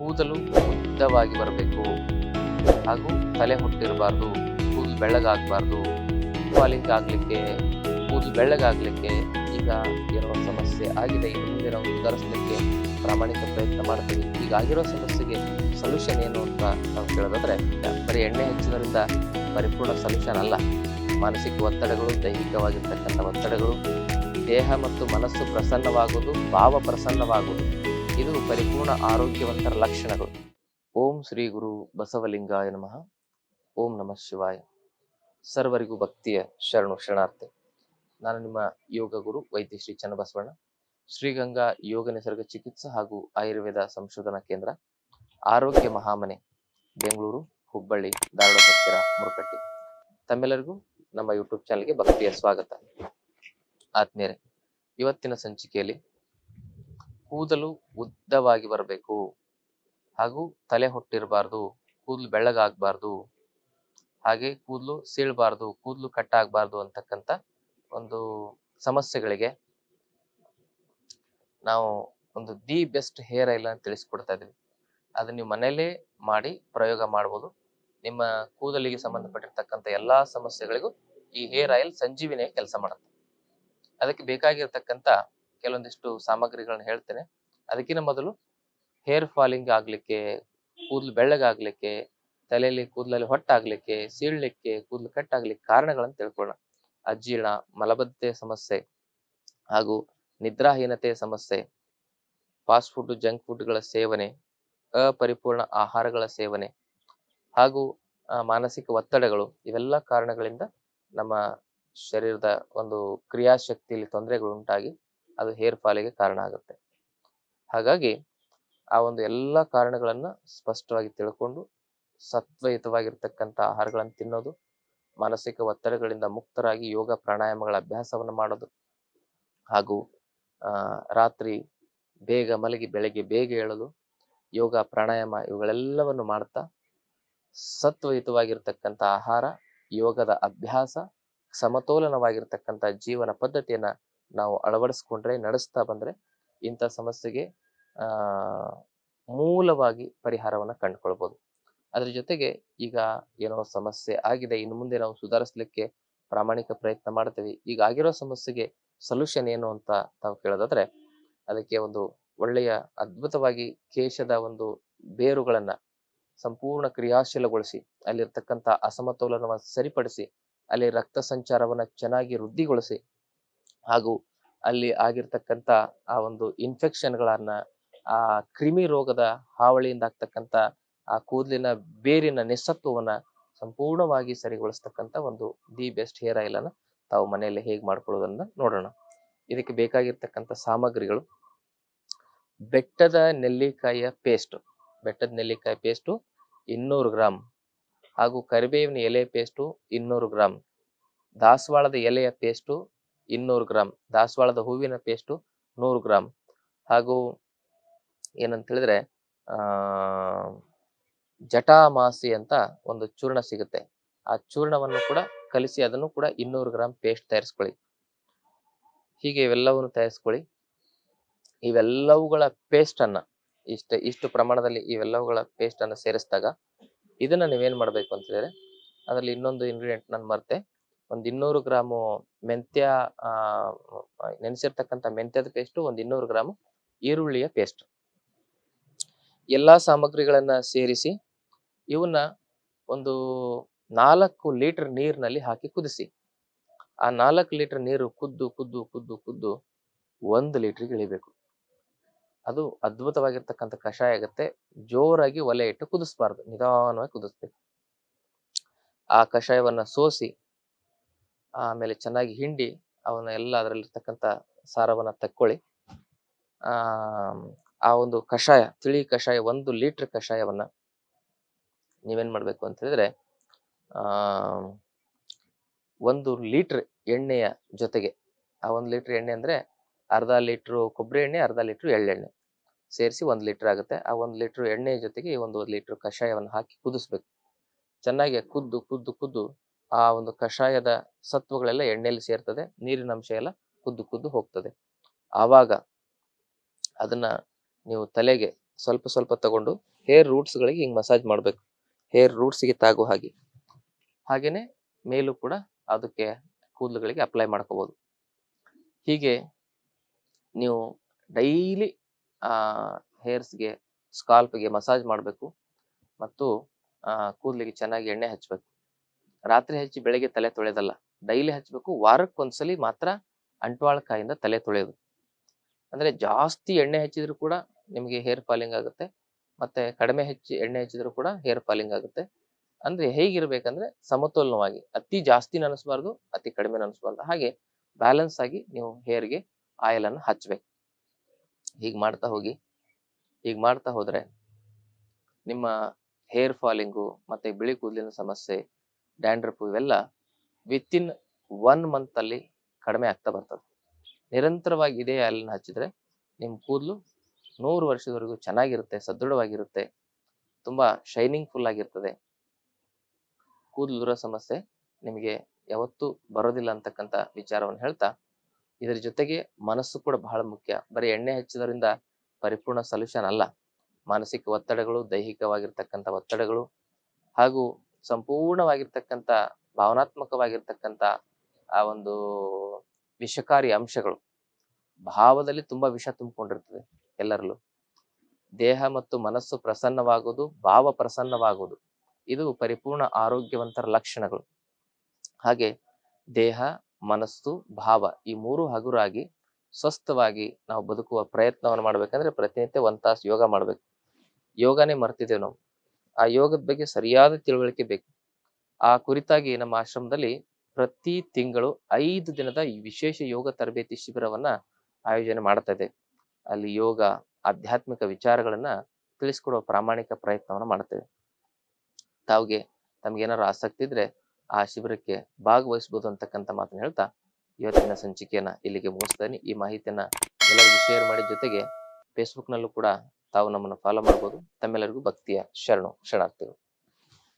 ಕೂದಲು ಉದ್ದವಾಗಿ ಬರಬೇಕು. ಹಾಗೂ ತಲೆ ಹುಟ್ಟಿರಬಾರ್ದು, ಕೂದಲು ಬೆಳ್ಳಗಾಗಬಾರ್ದು. ಫಾಲಿಂಗ್ ಆಗಲಿಕ್ಕೆ ಕೂದಲು ಬೆಳ್ಳಗಾಗಲಿಕ್ಕೆ ಈಗ ಏನೋ ಸಮಸ್ಯೆ ಆಗಿದೆ. ಇನ್ನು ಮುಂದೆ ನಾವು ಸುಧಾರಿಸಲಿಕ್ಕೆ ಪ್ರಾಮಾಣಿಕ ಪ್ರಯತ್ನ ಮಾಡ್ತೀವಿ. ಈಗಾಗಿರೋ ಸಮಸ್ಯೆಗೆ ಸೊಲ್ಯೂಷನ್ ಏನು ಅಂತ ನಾವು ಕೇಳೋದಾದ್ರೆ, ಬರೀ ಎಣ್ಣೆ ಹಚ್ಚೋದ್ರಿಂದ ಪರಿಪೂರ್ಣ ಸೊಲ್ಯೂಷನ್ ಅಲ್ಲ. ಮಾನಸಿಕ ಒತ್ತಡಗಳು, ದೈಹಿಕವಾಗಿರ್ತಕ್ಕಂಥ ಒತ್ತಡಗಳು, ದೇಹ ಮತ್ತು ಮನಸ್ಸು ಪ್ರಸನ್ನವಾಗುವುದು, ಭಾವ ಪ್ರಸನ್ನವಾಗುವುದು. ಇದು ಪರಿಪೂರ್ಣ ಆರೋಗ್ಯವಂತರ ಲಕ್ಷಣಗಳು. ಓಂ ಶ್ರೀ ಗುರು ಬಸವಲಿಂಗಾಯ ನಮಃ. ಓಂ ನಮಃ ಶಿವಾಯ. ಸರ್ವರಿಗೂ ಭಕ್ತಿಯ ಶರಣು ಶರಣಾರ್ಥಿ. ನಾನು ನಿಮ್ಮ ಯೋಗ ಗುರು ವೈದ್ಯ ಶ್ರೀ ಚನ್ನಬಸವಣ್ಣ. ಶ್ರೀಗಂಗಾ ಯೋಗ ನಿಸರ್ಗ ಚಿಕಿತ್ಸಾ ಹಾಗೂ ಆಯುರ್ವೇದ ಸಂಶೋಧನಾ ಕೇಂದ್ರ, ಆರೋಗ್ಯ ಮಹಾಮನೆ, ಬೆಂಗಳೂರು, ಹುಬ್ಬಳ್ಳಿ ಧಾರವಾಡ ಹತ್ತಿರ ಮುರುಕಟ್ಟಿ. ತಮ್ಮೆಲ್ಲರಿಗೂ ನಮ್ಮ ಯೂಟ್ಯೂಬ್ ಚಾನಲ್ಗೆ ಭಕ್ತಿಯ ಸ್ವಾಗತ. ಆತ್ಮೀಯರೇ, ಇವತ್ತಿನ ಸಂಚಿಕೆಯಲ್ಲಿ ಕೂದಲು ಉದ್ದವಾಗಿ ಬರಬೇಕು. ಹಾಗೂ ತಲೆ ಹೊಟ್ಟಿರಬಾರ್ದು, ಕೂದಲು ಬೆಳ್ಳಗಾಗಬಾರ್ದು, ಹಾಗೆ ಕೂದಲು ಸೀಳಬಾರ್ದು, ಕೂದಲು ಕಟ್ಟಾಗಬಾರ್ದು ಅಂತಕ್ಕಂಥ ಒಂದು ಸಮಸ್ಯೆಗಳಿಗೆ ನಾವು ಒಂದು ದಿ ಬೆಸ್ಟ್ ಹೇರ್ ಆಯಿಲ್ ಅಂತ ತಿಳಿಸ್ಕೊಡ್ತಾ ಇದ್ದೀವಿ. ಅದನ್ನ ನೀವು ಮನೆಯಲ್ಲೇ ಮಾಡಿ ಪ್ರಯೋಗ ಮಾಡ್ಬೋದು. ನಿಮ್ಮ ಕೂದಲಿಗೆ ಸಂಬಂಧಪಟ್ಟಿರ್ತಕ್ಕಂಥ ಎಲ್ಲಾ ಸಮಸ್ಯೆಗಳಿಗೂ ಈ ಹೇರ್ ಆಯಿಲ್ ಸಂಜೀವಿನಿ ಕೆಲಸ ಮಾಡುತ್ತೆ. ಅದಕ್ಕೆ ಬೇಕಾಗಿರ್ತಕ್ಕಂಥ ಕೆಲವೊಂದಿಷ್ಟು ಸಾಮಗ್ರಿಗಳನ್ನ ಹೇಳ್ತೇನೆ. ಅದಕ್ಕಿಂತ ಮೊದಲು ಹೇರ್ ಫಾಲಿಂಗ್ ಆಗ್ಲಿಕ್ಕೆ, ಕೂದಲು ಬೆಳ್ಳಗಾಗ್ಲಿಕ್ಕೆ, ತಲೆಯಲ್ಲಿ ಕೂದಲಲ್ಲಿ ಹೊಟ್ಟಾಗ್ಲಿಕ್ಕೆ, ಸೀಳ್ಲಿಕ್ಕೆ, ಕೂದಲು ಕಟ್ಟಾಗ್ಲಿಕ್ಕೆ ಕಾರಣಗಳನ್ನು ತಿಳ್ಕೊಳ್ಳೋಣ. ಅಜೀರ್ಣ, ಮಲಬದ್ಧತೆ ಸಮಸ್ಯೆ ಹಾಗೂ ನಿದ್ರಾಹೀನತೆ ಸಮಸ್ಯೆ ಫಾಸ್ಟ್ ಫುಡ್ ಜಂಕ್ ಫುಡ್ಗಳ ಸೇವನೆ, ಅಪರಿಪೂರ್ಣ ಆಹಾರಗಳ ಸೇವನೆ ಹಾಗೂ ಮಾನಸಿಕ ಒತ್ತಡಗಳು ಇವೆಲ್ಲ ಕಾರಣಗಳಿಂದ ನಮ್ಮ ಶರೀರದ ಒಂದು ಕ್ರಿಯಾಶಕ್ತಿಯಲ್ಲಿ ತೊಂದರೆಗಳು ಉಂಟಾಗಿ ಅದು ಹೇರ್ ಫಾಲಿಗೆ ಕಾರಣ ಆಗುತ್ತೆ. ಹಾಗಾಗಿ ಆ ಒಂದು ಎಲ್ಲ ಕಾರಣಗಳನ್ನ ಸ್ಪಷ್ಟವಾಗಿ ತಿಳ್ಕೊಂಡು ಸತ್ವಯುತವಾಗಿರ್ತಕ್ಕಂಥ ಆಹಾರಗಳನ್ನು ತಿನ್ನೋದು, ಮಾನಸಿಕ ಒತ್ತಡಗಳಿಂದ ಮುಕ್ತರಾಗಿ ಯೋಗ ಪ್ರಾಣಾಯಾಮಗಳ ಅಭ್ಯಾಸವನ್ನು ಮಾಡೋದು, ಹಾಗೂ ರಾತ್ರಿ ಬೇಗ ಮಲಗಿ ಬೆಳಗ್ಗೆ ಬೇಗ ಹೇಳೋದು ಯೋಗ, ಪ್ರಾಣಾಯಾಮ ಇವುಗಳೆಲ್ಲವನ್ನು ಮಾಡ್ತಾ ಸತ್ವಯುತವಾಗಿರ್ತಕ್ಕಂಥ ಆಹಾರ, ಯೋಗದ ಅಭ್ಯಾಸ, ಸಮತೋಲನವಾಗಿರ್ತಕ್ಕಂಥ ಜೀವನ ಪದ್ಧತಿಯನ್ನ ನಾವು ಅಳವಡಿಸ್ಕೊಂಡ್ರೆ, ನಡೆಸ್ತಾ ಬಂದ್ರೆ ಇಂಥ ಸಮಸ್ಯೆಗೆ ಮೂಲವಾಗಿ ಪರಿಹಾರವನ್ನ ಕಂಡುಕೊಳ್ಬೋದು. ಅದ್ರ ಜೊತೆಗೆ ಈಗ ಏನೋ ಸಮಸ್ಯೆ ಆಗಿದೆ, ಇನ್ನು ಮುಂದೆ ನಾವು ಸುಧಾರಿಸ್ಲಿಕ್ಕೆ ಪ್ರಾಮಾಣಿಕ ಪ್ರಯತ್ನ ಮಾಡ್ತೀವಿ. ಈಗ ಆಗಿರೋ ಸಮಸ್ಯೆಗೆ ಸೊಲ್ಯೂಷನ್ ಏನು ಅಂತ ತಾವು ಕೇಳೋದಾದ್ರೆ, ಅದಕ್ಕೆ ಒಂದು ಒಳ್ಳೆಯ ಅದ್ಭುತವಾಗಿ ಕೇಶದ ಒಂದು ಬೇರುಗಳನ್ನ ಸಂಪೂರ್ಣ ಕ್ರಿಯಾಶೀಲಗೊಳಿಸಿ, ಅಲ್ಲಿರ್ತಕ್ಕಂಥ ಅಸಮತೋಲನವನ್ನು ಸರಿಪಡಿಸಿ, ಅಲ್ಲಿ ರಕ್ತ ಸಂಚಾರವನ್ನ ಚೆನ್ನಾಗಿ ವೃದ್ಧಿಗೊಳಿಸಿ ಹಾಗೂ ಅಲ್ಲಿ ಆಗಿರ್ತಕ್ಕಂಥ ಆ ಒಂದು ಇನ್ಫೆಕ್ಷನ್ಗಳನ್ನ ಆ ಕ್ರಿಮಿ ರೋಗದ ಹಾವಳಿಯಿಂದ ಆಗ್ತಕ್ಕಂಥ ಆ ಕೂದಲಿನ ಬೇರಿನ ನಿಸ್ಸತ್ವವನ್ನ ಸಂಪೂರ್ಣವಾಗಿ ಸರಿಗೊಳಿಸ್ತಕ್ಕಂಥ ಒಂದು ದಿ ಬೆಸ್ಟ್ ಹೇರ್ ಆಯಿಲ್ ಅನ್ನ ತಾವು ಮನೆಯಲ್ಲಿ ಹೇಗೆ ಮಾಡ್ಕೊಳ್ಳೋದನ್ನ ನೋಡೋಣ. ಇದಕ್ಕೆ ಬೇಕಾಗಿರ್ತಕ್ಕಂಥ ಸಾಮಗ್ರಿಗಳು. ಬೆಟ್ಟದ ನೆಲ್ಲಿಕಾಯಿಯ ಪೇಸ್ಟ್ ಬೆಟ್ಟದ ನೆಲ್ಲಿಕಾಯಿ ಪೇಸ್ಟು ಇನ್ನೂರು ಗ್ರಾಮ್ ಹಾಗೂ ಕರಿಬೇವಿನ ಎಲೆ ಪೇಸ್ಟು ಇನ್ನೂರು ಗ್ರಾಮ್ ದಾಸವಾಳದ ಎಲೆಯ ಪೇಸ್ಟು ಇನ್ನೂರು ಗ್ರಾಮ್ ದಾಸವಾಳದ ಹೂವಿನ ಪೇಸ್ಟು ನೂರು ಗ್ರಾಮ್ ಹಾಗೂ ಏನಂತ ಹೇಳಿದ್ರೆ ಜಟಾಮಾಸಿ ಅಂತ ಒಂದು ಚೂರ್ಣ ಸಿಗುತ್ತೆ. ಆ ಚೂರ್ಣವನ್ನು ಕೂಡ ಕಲಿಸಿ ಅದನ್ನು ಕೂಡ ಇನ್ನೂರು ಗ್ರಾಮ್ ಪೇಸ್ಟ್ ತಯಾರಿಸ್ಕೊಳ್ಳಿ. ಹೀಗೆ ಇವೆಲ್ಲವನ್ನು ತಯಾರಿಸ್ಕೊಳ್ಳಿ. ಇವೆಲ್ಲವುಗಳ ಪೇಸ್ಟ್ ಅನ್ನ, ಇಷ್ಟ, ಇಷ್ಟು ಪ್ರಮಾಣದಲ್ಲಿ ಇವೆಲ್ಲವುಗಳ ಪೇಸ್ಟ್ ಅನ್ನ ಸೇರಿಸಿದಾಗ, ಇದನ್ನ ನೀವೇನ್ ಮಾಡ್ಬೇಕು ಅಂತ ಹೇಳಿದ್ರೆ, ಅದರಲ್ಲಿ ಇನ್ನೊಂದು ಇಂಗ್ರೀಡಿಯೆಂಟ್ ನಾನು ಮರ್ತೆ. ಒಂದ್ ಇನ್ನೂರು ಗ್ರಾಮು ಮೆಂತ್ಯ, ಆ ನೆನೆಸಿರ್ತಕ್ಕಂಥ ಮೆಂತ್ಯದ ಪೇಸ್ಟ್ ಒಂದ್ ಇನ್ನೂರು ಗ್ರಾಮ್ ಈರುಳ್ಳಿಯ ಪೇಸ್ಟ್ ಎಲ್ಲಾ ಸಾಮಗ್ರಿಗಳನ್ನ ಸೇರಿಸಿ ಇವನ್ನ ಒಂದು ನಾಲ್ಕು ಲೀಟರ್ ನೀರಿನಲ್ಲಿ ಹಾಕಿ ಕುದಿಸಿ. ಆ ನಾಲ್ಕು ಲೀಟರ್ ನೀರು ಕುದ್ದು ಕುದ್ದು ಕುದ್ದು ಕುದ್ದು ಒಂದು ಲೀಟರ್ಗೆ ಇಳಿಬೇಕು. ಅದು ಅದ್ಭುತವಾಗಿರ್ತಕ್ಕಂಥ ಕಷಾಯ ಆಗುತ್ತೆ. ಜೋರಾಗಿ ಒಲೆ ಇಟ್ಟು ಕುದಿಸ್ಬಾರ್ದು. ನಿಧಾನವಾಗಿ ಕುದಿಸ್ಬೇಕು. ಆ ಕಷಾಯವನ್ನ ಸೋಸಿ ಆಮೇಲೆ ಚೆನ್ನಾಗಿ ಹಿಂಡಿ ಅವನ್ನ ಎಲ್ಲ ಅದರಲ್ಲಿರ್ತಕ್ಕಂಥ ಸಾರವನ್ನ ತಕ್ಕೊಳ್ಳಿ. ಆ ಒಂದು ಕಷಾಯ, ತಿಳಿ ಕಷಾಯ, ಒಂದು ಲೀಟರ್ ಕಷಾಯವನ್ನ ನೀವೇನ್ ಮಾಡ್ಬೇಕು ಅಂತ ಹೇಳಿದ್ರೆ, ಆ, ಒಂದು ಲೀಟರ್ ಎಣ್ಣೆಯ ಜೊತೆಗೆ, ಆ ಒಂದು ಲೀಟರ್ ಎಣ್ಣೆ ಅಂದ್ರೆ ಅರ್ಧ ಲೀಟ್ರು ಕೊಬ್ಬರಿ ಎಣ್ಣೆ, ಅರ್ಧ ಲೀಟ್ರ್ ಎಳ್ಳೆಣ್ಣೆ ಸೇರಿಸಿ ಒಂದು ಲೀಟರ್ ಆಗುತ್ತೆ. ಆ ಒಂದು ಲೀಟರ್ ಎಣ್ಣೆ ಜೊತೆಗೆ ಒಂದು ಲೀಟರ್ ಕಷಾಯವನ್ನು ಹಾಕಿ ಕುದಿಸ್ಬೇಕು. ಚೆನ್ನಾಗಿ ಕುದ್ದು ಕುದ್ದು ಕುದ್ದು ಆ ಒಂದು ಕಷಾಯದ ಸತ್ವಗಳೆಲ್ಲ ಎಣ್ಣೆಯಲ್ಲಿ ಸೇರ್ತದೆ, ನೀರಿನ ಅಂಶ ಎಲ್ಲ ಕುದ್ದು ಕುದ್ದು ಹೋಗ್ತದೆ. ಆವಾಗ ಅದನ್ನ ನೀವು ತಲೆಗೆ ಸ್ವಲ್ಪ ಸ್ವಲ್ಪ ತಗೊಂಡು ಹೇರ್ ರೂಟ್ಸ್ಗಳಿಗೆ ಹಿಂಗೆ ಮಸಾಜ್ ಮಾಡಬೇಕು. ಹೇರ್ ರೂಟ್ಸ್ಗೆ ತಾಗೋ ಹಾಗೆ. ಹಾಗೇನೆ ಮೇಲೂ ಕೂಡ ಅದಕ್ಕೆ ಕೂದಲುಗಳಿಗೆ ಅಪ್ಲೈ ಮಾಡ್ಕೋಬೋದು. ಹೀಗೆ ನೀವು ಡೈಲಿ ಹೇರ್ಸ್ಗೆ ಸ್ಕಾಲ್ಪ್ಗೆ ಮಸಾಜ್ ಮಾಡಬೇಕು. ಮತ್ತು ಕೂದಲಿಗೆ ಚೆನ್ನಾಗಿ ಎಣ್ಣೆ ಹಚ್ಚಬೇಕು ರಾತ್ರಿ ಹಚ್ಚಿ ಬೆಳಗ್ಗೆ ತಲೆ ತೊಳೆಯೋದಲ್ಲ ಡೈಲಿ ಹಚ್ಚಬೇಕು ವಾರಕ್ಕೊಂದ್ಸಲಿ ಮಾತ್ರ ಅಂಟ್ವಾಳಕಾಯಿಂದ ತಲೆ ತೊಳೆಯೋದು. ಅಂದರೆ ಜಾಸ್ತಿ ಎಣ್ಣೆ ಹಚ್ಚಿದ್ರು ಕೂಡ ನಿಮಗೆ ಹೇರ್ ಫಾಲಿಂಗ್ ಆಗುತ್ತೆ. ಮತ್ತು ಕಡಿಮೆ ಹೆಚ್ಚಿ ಎಣ್ಣೆ ಹಚ್ಚಿದ್ರು ಕೂಡ ಹೇರ್ ಫಾಲಿಂಗ್ ಆಗುತ್ತೆ. ಅಂದರೆ ಹೇಗಿರಬೇಕಂದ್ರೆ ಸಮತೋಲನವಾಗಿ, ಅತಿ ಜಾಸ್ತಿ ಅನಿಸ್ಬಾರ್ದು ಅತಿ ಕಡಿಮೆ ಅನಿಸ್ಬಾರ್ದು ಹಾಗೆ ಬ್ಯಾಲೆನ್ಸ್ ಆಗಿ ನೀವು ಹೇರ್ಗೆ ಆಯಿಲನ್ನು ಹಚ್ಚಬೇಕು ಹೀಗೆ ಮಾಡ್ತಾ ಹೋಗಿ. ಹೀಗೆ ಮಾಡ್ತಾ ಹೋದರೆ ನಿಮ್ಮ ಹೇರ್ ಫಾಲಿಂಗು ಮತ್ತು ಬಿಳಿ ಕೂದಲಿನ ಸಮಸ್ಯೆ ಡ್ಯಾಂಡ್ರಫ್ ಇವೆಲ್ಲ ವಿತ್ ಇನ್ ಒನ್ ಮಂತ್ ಅಲ್ಲಿ ಕಡಿಮೆ ಆಗ್ತಾ ಬರ್ತದೆ. ನಿರಂತರವಾಗಿ ಇದೇ ಆಯಿಲ್ನ ಹಚ್ಚಿದ್ರೆ ನಿಮ್ಮ ಕೂದಲು ನೂರು ವರ್ಷದವರೆಗೂ ಚೆನ್ನಾಗಿರುತ್ತೆ, ಸದೃಢವಾಗಿರುತ್ತೆ, ತುಂಬಾ ಶೈನಿಂಗ್ ಫುಲ್ ಆಗಿರ್ತದೆ. ಕೂದಲುದುರ ಸಮಸ್ಯೆ, ನಿಮಗೆ ಯಾವತ್ತೂ ಬರೋದಿಲ್ಲ ಅಂತಕ್ಕಂಥ ವಿಚಾರವನ್ನು ಹೇಳ್ತಾ, ಇದರ ಜೊತೆಗೆ ಮನಸ್ಸು ಕೂಡ ಬಹಳ ಮುಖ್ಯ. ಬರೀ ಎಣ್ಣೆ ಹಚ್ಚಿದ್ರಿಂದ ಪರಿಪೂರ್ಣ ಸೊಲ್ಯೂಷನ್ ಅಲ್ಲ. ಮಾನಸಿಕ ಒತ್ತಡಗಳು, ದೈಹಿಕವಾಗಿರ್ತಕ್ಕಂಥ ಒತ್ತಡಗಳು ಹಾಗೂ ಸಂಪೂರ್ಣವಾಗಿರ್ತಕ್ಕಂಥ, ಭಾವನಾತ್ಮಕವಾಗಿರ್ತಕ್ಕಂಥ ಆ ಒಂದು ವಿಷಕಾರಿ ಅಂಶಗಳು ಭಾವದಲ್ಲಿ ತುಂಬಾ ವಿಷ ತುಂಬಿಕೊಂಡಿರ್ತದೆ ಎಲ್ಲರಲ್ಲೂ. ದೇಹ ಮತ್ತು ಮನಸ್ಸು ಪ್ರಸನ್ನವಾಗುವುದು, ಭಾವ ಪ್ರಸನ್ನವಾಗುವುದು. ಇದು ಪರಿಪೂರ್ಣ ಆರೋಗ್ಯವಂತರ ಲಕ್ಷಣಗಳು. ಹಾಗೆ ದೇಹ, ಮನಸ್ಸು, ಭಾವ ಈ ಮೂರು ಹಗುರಾಗಿ ಸ್ವಸ್ಥವಾಗಿ ನಾವು ಬದುಕುವ ಪ್ರಯತ್ನವನ್ನು ಮಾಡ್ಬೇಕಂದ್ರೆ ಪ್ರತಿನಿತ್ಯ ಒಂದ್ ತಾಸು ಯೋಗ ಮಾಡ್ಬೇಕು. ಯೋಗನೇ ಮರ್ತಿದ್ದೇವೆ ನಾವು. ಆ ಯೋಗದ ಬಗ್ಗೆ ಸರಿಯಾದ ತಿಳುವಳಿಕೆ ಬೇಕು. ಆ ಕುರಿತಾಗಿ ನಮ್ಮ ಆಶ್ರಮದಲ್ಲಿ ಪ್ರತಿ ತಿಂಗಳು ಐದು ದಿನದ ಈ ವಿಶೇಷ ಯೋಗ ತರಬೇತಿ ಶಿಬಿರವನ್ನ ಆಯೋಜನೆ ಮಾಡ್ತಾ ಇದೆ. ಅಲ್ಲಿ ಯೋಗ, ಆಧ್ಯಾತ್ಮಿಕ ವಿಚಾರಗಳನ್ನ ತಿಳಿಸ್ಕೊಡುವ ಪ್ರಾಮಾಣಿಕ ಪ್ರಯತ್ನವನ್ನ ಮಾಡ್ತೇವೆ ತಾವ್ಗೆ ತಮ್ಗೇನಾದ್ರು ಆಸಕ್ತಿ ಇದ್ರೆ ಆ ಶಿಬಿರಕ್ಕೆ ಭಾಗವಹಿಸಬಹುದು ಅಂತಕ್ಕಂಥ ಮಾತನ್ನ ಹೇಳ್ತಾ ಇವತ್ತಿನ ಸಂಚಿಕೆಯನ್ನ ಇಲ್ಲಿಗೆ ಮುಗಿಸ್ತೇನೆ. ಈ ಮಾಹಿತಿಯನ್ನ ಎಲ್ಲರಿಗೂ ಶೇರ್ ಮಾಡಿ ಜೊತೆಗೆ ಫೇಸ್ಬುಕ್ನಲ್ಲೂ ಕೂಡ ತಾವು ನಮ್ಮನ್ನು ಫಾಲೋ ಮಾಡ್ಬೋದು. ತಮ್ಮೆಲ್ಲರಿಗೂ ಭಕ್ತಿಯ ಶರಣು ಶರಣಾರ್ಥಿಗಳು.